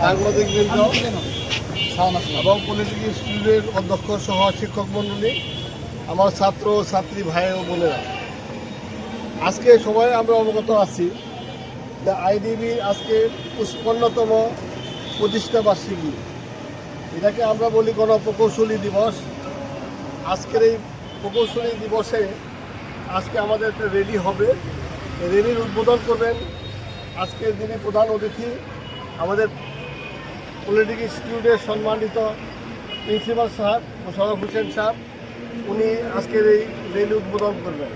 সাংবাদিক বৃন্দ এবং পলিটিক্যাল স্কুলের অধ্যক্ষ সহ শিক্ষক মণ্ডলী, আমার ছাত্র ছাত্রী ভাই ও বোনেরা। আজকে সবাই আমরা অবগত আছি যে আইডিবি আজকে পঞ্চান্নতম প্রতিষ্ঠা বার্ষিকী। এটাকে আমরা বলি গণপ্রকৌশলী দিবস। আজকের এই প্রকৌশলী দিবসে আজকে আমাদের একটা রেলি হবে। রেলির উদ্বোধন করবেন আজকের যিনি প্রধান অতিথি, আমাদের পলিটিক্যাল ইনস্টিটিউটের সম্মানিত প্রিন্সিপাল সাহেব মোশারফ হোসেন সাহেব উনি আজকের এই রেলি উদ্বোধন করবেন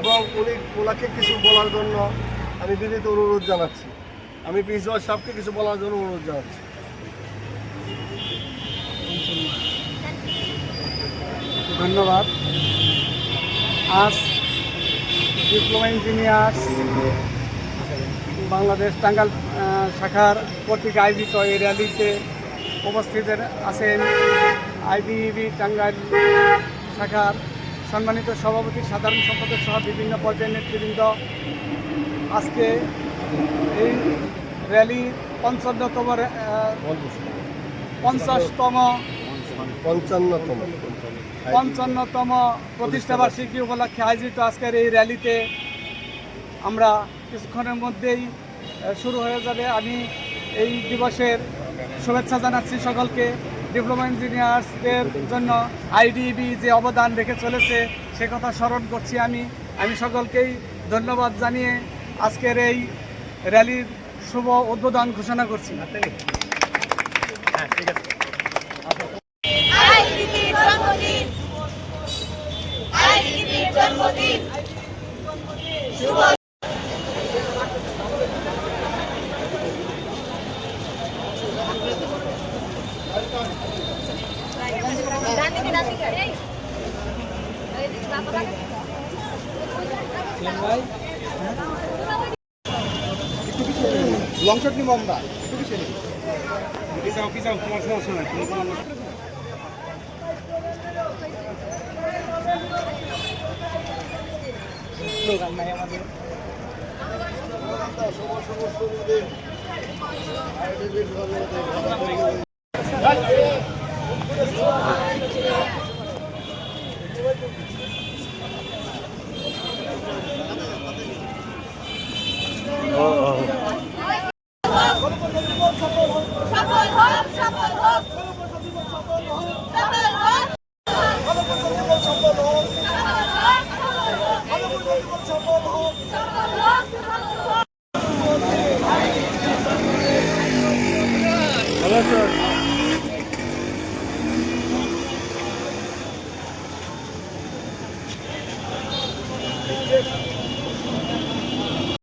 এবং উনি ওনাকে কিছু বলার জন্য আমি বিনীত অনুরোধ জানাচ্ছি। আমি প্রিন্সিপাল সাহেবকে কিছু বলার জন্য অনুরোধ জানাচ্ছি। ধন্যবাদ। আজ ডিপ্লোমা ইঞ্জিনিয়ার্স বাংলাদেশ টাঙ্গাল শাখার কর্তৃক আয়োজিত এই র্যালিতে উপস্থিত আছেন আইবিবি টাঙ্গাইল শাখার সম্মানিত সভাপতি সাধারণ সম্পাদক সহ বিভিন্ন পর্যায়ের নেতৃবৃন্দ। আজকে এই র্যালি পঞ্চান্নতম পঞ্চাশতম পঞ্চান্নতম। পঞ্চান্নতম প্রতিষ্ঠাবার্ষিকী উপলক্ষে আয়োজিত আজকের এই র্যালিতে আমরা কিছুক্ষণের মধ্যেই শুরু হয়ে যাবে। আমি এই দিবসের শুভেচ্ছা জানাচ্ছি সকলকে। ডিপ্লোমা ইঞ্জিনিয়ার্সদের জন্য আইডিবি যে অবদান রেখে চলেছে, সে কথা স্মরণ করছি আমি। আমি সকলকেই ধন্যবাদ জানিয়ে আজকের এই র্যালির শুভ উদ্বোধন ঘোষণা করছি। বাবা লংশট নিব আমরা একটু পিছিয়ে নিই। পিছাও পিছাও তোমার সমস্যা নাই তুমি কোনো স্লোগান নাই আমাদের সফল